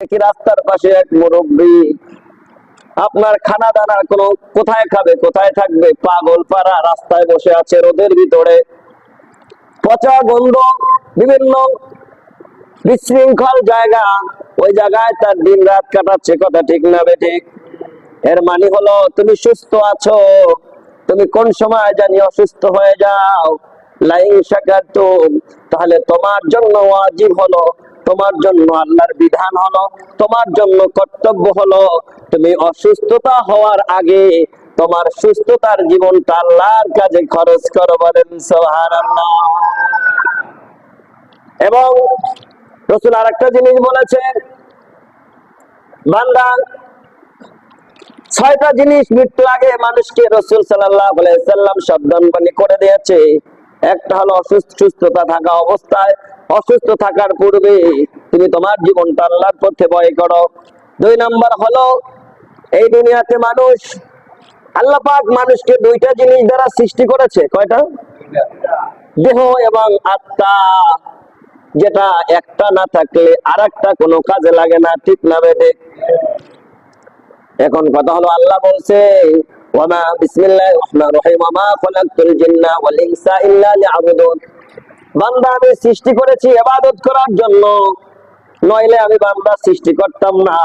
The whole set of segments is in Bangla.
কি রাস্তার পাশে এক মুরব্বী? আপনার খানা দানার কোন কোথায় খাবে? কোথায় থাকবে? পাগল পাড়া রাস্তায় বসে আছে রোদের ভিতরে। পচা গন্ধ, বিভিন্ন বিশৃঙ্খল জায়গা। ওই জায়গায় তার দিন রাত কাটাচ্ছে কথা ঠিক না বে ঠিক। এর মানে হলো, তুমি সুস্থ আছো। তুমি কোন সময় জানি অসুস্থ হয়ে যাও? লাইন শাকাতুম তাহলে তোমার জন্য ওয়াজিব হলো তোমার জন্য আল্লাহর বিধান হলো, তোমার জন্য কর্তব্য হলো, তুমি অসুস্থতা হওয়ার আগে তোমার সুস্থতার জীবনটা আল্লাহর কাজে খরচ করো বলেন এবং রসুল আরেকটা জিনিস বলেছেন বান্দা, ছয়টা জিনিস মৃত্যু আগে মানুষকে রসুল সাল্লাম সাবধান করে দিয়েছে। একটা হলো অসুস্থ সুস্থতা থাকা অবস্থায় অসুস্থ থাকার পূর্বে তুমি তোমার জীবনটা আল্লাহর পথে ভয় করো। দুই নাম্বার হলো, এই দুনিয়াতে মানুষ, আল্লাহ পাক মানুষকে দুইটা জিনিস দ্বারা সৃষ্টি করেছে। কয়টা? দেহ এবং আত্মা। যেটা একটা না থাকলে আর একটা কোনো কাজে লাগে না, ঠিক না বেদে। এখন কথা হলো, আল্লাহ বলছে ওয়ামা বিসমিল্লাহির রহমানির রহিম ওয়ামা খলাকতুল জিন্না ওয়াল ইনসা ইল্লা লিআবুদুন বান্দা আমি সৃষ্টি করেছি ইবাদত করার জন্য। নইলে আমি বান্দা সৃষ্টি করতাম না।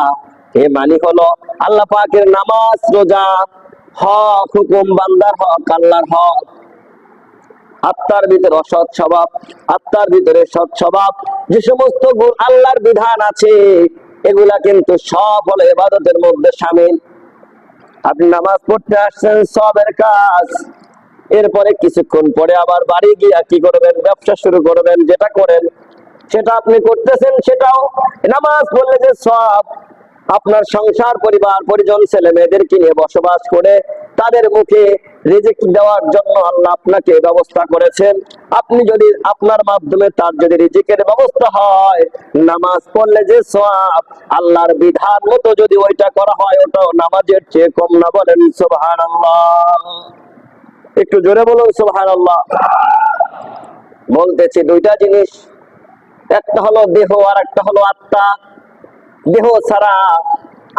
এ মানে হলো আল্লাহ পাকের নামাজ, রোজা, হক, হুকুম, বান্দার হক, আল্লাহর হক। আত্মার ভিতরে অসৎ স্বভাব, আত্মার ভিতরে সৎ স্বভাব। যে সমস্ত গুণ আল্লাহর বিধান আছে, এগুলা কিন্তু সব হলো এবাদতের মধ্যে সামিল। আপনি নামাজ পড়তে আসছেন, সবের কাজ। এরপরে কিছুক্ষণ পরে আবার বাড়ি গিয়া কি করবেন? ব্যবসা শুরু করবেন, যেটা করেন, সেটা আপনি করতেছেন, সেটাও নামাজ পড়লে যে সব আপনার সংসার, পরিবার, পরিজন, ছেলে মেয়েদেরকে নিয়ে বসবাস করে, তাদের মুখে রিজিক দেওয়ার জন্য আল্লাহ আপনাকে ব্যবস্থা করেছেন। আপনি যদি আপনার মাধ্যমে তার যদি রিজিকের ব্যবস্থা হয়, নামাজ পড়লে যে সব আল্লাহর বিধান মতো যদি ওইটা করা হয়, ওটাও নামাজের চেয়ে কম না বলেন, সুবহানাল্লাহ। একটু জোরে বলুন সুবহানাল্লাহ। বলতেছি দুইটা জিনিস। একটা হলো দেহ আর একটা হলো আত্মা। দেহ ছাড়া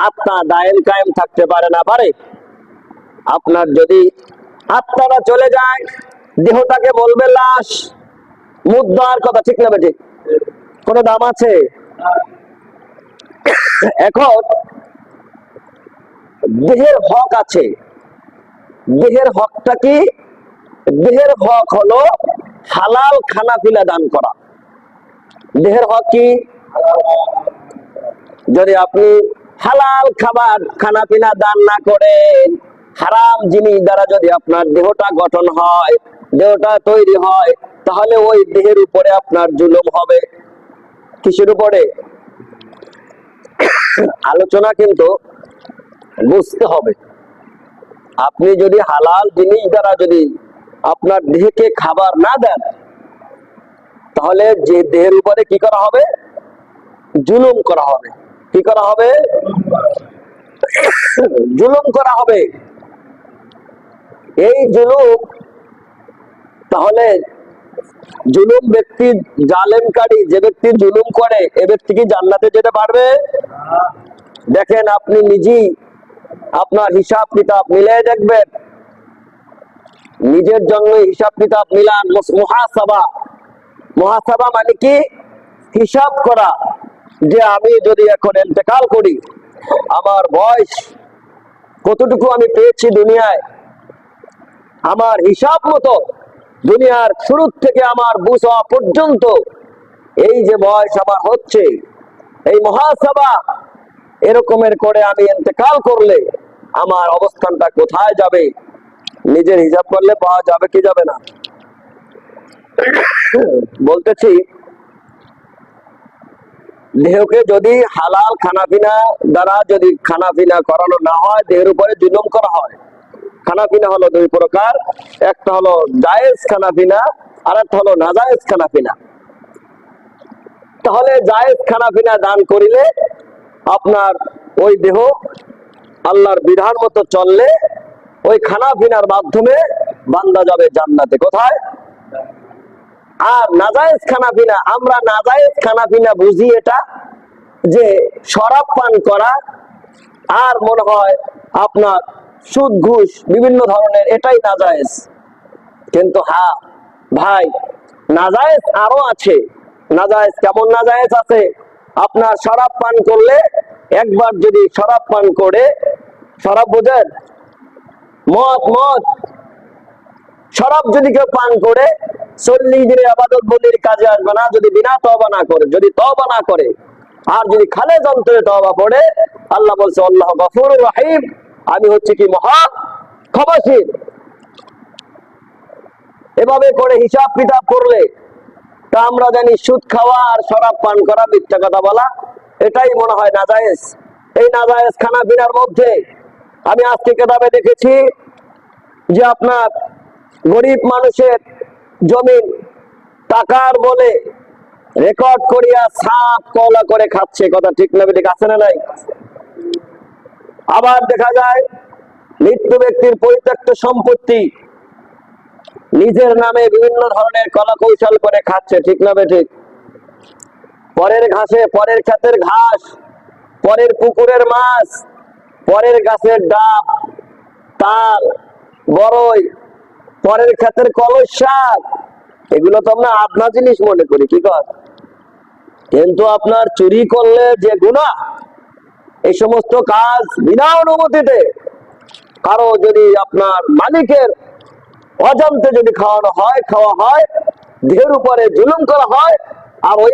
আত্মা দায়েম কায়েম থাকতে পারে না, পারে? আপনার যদি আত্মাটা চলে যায়, দেহটাকে বলবে লাশ। মুদ্রার কথা ঠিক না বেঠিক? কোন দাম আছে? এখন দেহের হক আছে। দেহের হকটা কি? দেহের হক হলো হালাল খানা পিলা দান করা। দেহের হক কি? যদি আপনি হালাল খাবার খানা পিনা দান না করেন, হারাম জিনিস দ্বারা যদি আপনার দেহটা গঠন হয়, দেহটা তৈরি হয়, তাহলে ওই দেহের উপরে আপনার জুলুম হবে। কিসের উপরে? আলোচনা কিন্তু বুঝতে হবে। আপনি যদি হালাল জিনিস দ্বারা যদি আপনার দেহকে খাবার না দেন, তাহলে যে দেহের উপরে কি করা হবে? জুলুম করা হবে। কি করা হবে? জুলুম করা হবে। এই জুলুম, তাহলে জুলুম ব্যক্তি জালেমকারী, যে ব্যক্তি জুলুম করে, এ ব্যক্তি কি জান্নাতে যেতে পারবে? দেখেন আপনি নিজেই আপনার হিসাব কিতাব মিলে দেখবেন। নিজের জন্য হিসাব কিতাব মিলান মহাসাবা। মহাসাবা মানে কি? হিসাব করা। যে আমি যদি এখন এতেকাল করি, আমার বয়স কতটুকু আমি পেয়েছি দুনিয়ায়, আমার হিসাব মতো দুনিয়ার শুরু থেকে আমার বুঝ পর্যন্ত এই যে বয়স আমার হচ্ছে, এই মহাসভা এরকমের করে আমি এতেকাল করলে আমার অবস্থানটা কোথায় যাবে? নিজের হিসাব করলে পাওয়া যাবে কি যাবে না? বলতেছি, দেহকে যদি হালাল খানাপিনা দ্বারা যদি খানাপিনা করানো না হয়, দেহের উপরে জুলুম করা হয়। খানাপিনা হলো দুই প্রকার। একটা হলো জায়েজ খানাপিনা আর একটা হলো নাজায়েজ খানাপিনা তাহলে জায়েজ খানাপিনা দান করিলে আপনার ওই দেহ আল্লাহর বিধান মতো চললে ওই খানাপিনার মাধ্যমে বান্দা যাবে জান্নাতে। কোথায়? আর নাজায়েজ খানাপিনা আমরা নাজায়েজ খানাপিনা বুঝি এটা যে শরাব পান করা আর মনে হয় আপনার সুদ, ঘুষ বিভিন্ন ধরনের এটাই নাজায়েজ। কিন্তু হ্যাঁ ভাই, নাজায়েজ আরও আছে। নাজায়েজ কেমন নাজায়েজ আছে? আপনার শরাব পান করলে, একবার যদি শরাব পান করে, শরাব বোঝেন? মদ মদ। শরাব যদি কেউ পান করে, চল্লিশ দিনের আবাদত বলির কাজে আসবে না, যদি বিনা তবা না করে, যদি তবা না করে, আর যদি খালে যন্ত্রে তবা পড়ে, আল্লাহ বলছে, আল্লাহ গফুর রাহিম, আমি হচ্ছে কি মহা ক্ষমাশীল। এভাবে করে হিসাব কিতাব করলে তা আমরা জানি সুদ খাওয়া আর শরাব পান করা মিথ্যা কথা বলা, এটাই মনে হয় নাজায়েজ। এই নাজায়েজ খানা বিনার মধ্যে। আমি আজকে কেতাবে দেখেছি যে আপনার গরিব মানুষের জমিন টাকার বলে রেকর্ড করিয়া সাপ কলা করে খাচ্ছে, কথা ঠিক না ঠিক আছে না নাই? আবার দেখা যায়, মৃত্যু ব্যক্তির পরিত্যক্ত সম্পত্তি নিজের নামে বিভিন্ন ধরনের কলা কৌশল করে খাচ্ছে, ঠিক না ঠিক? পরের ঘাসে পরের ক্ষেতের ঘাস, পরের পুকুরের মাছ, পরের গাছের ডাব, তাল বড়ই পরের ক্ষেতের কলস শাক। এগুলো তো আমরা আপনা জিনিস মনে করি, কি কর? কিন্তু আপনার চুরি করলে যে গুণা এই সমস্ত কাজ বিনা অনুমতিতে। কারও যদি আপনার মালিকের অজান্তে যদি খাওয়ানো হয় খাওয়া হয় দেহের উপরে জুলুম করা হয় আর ওই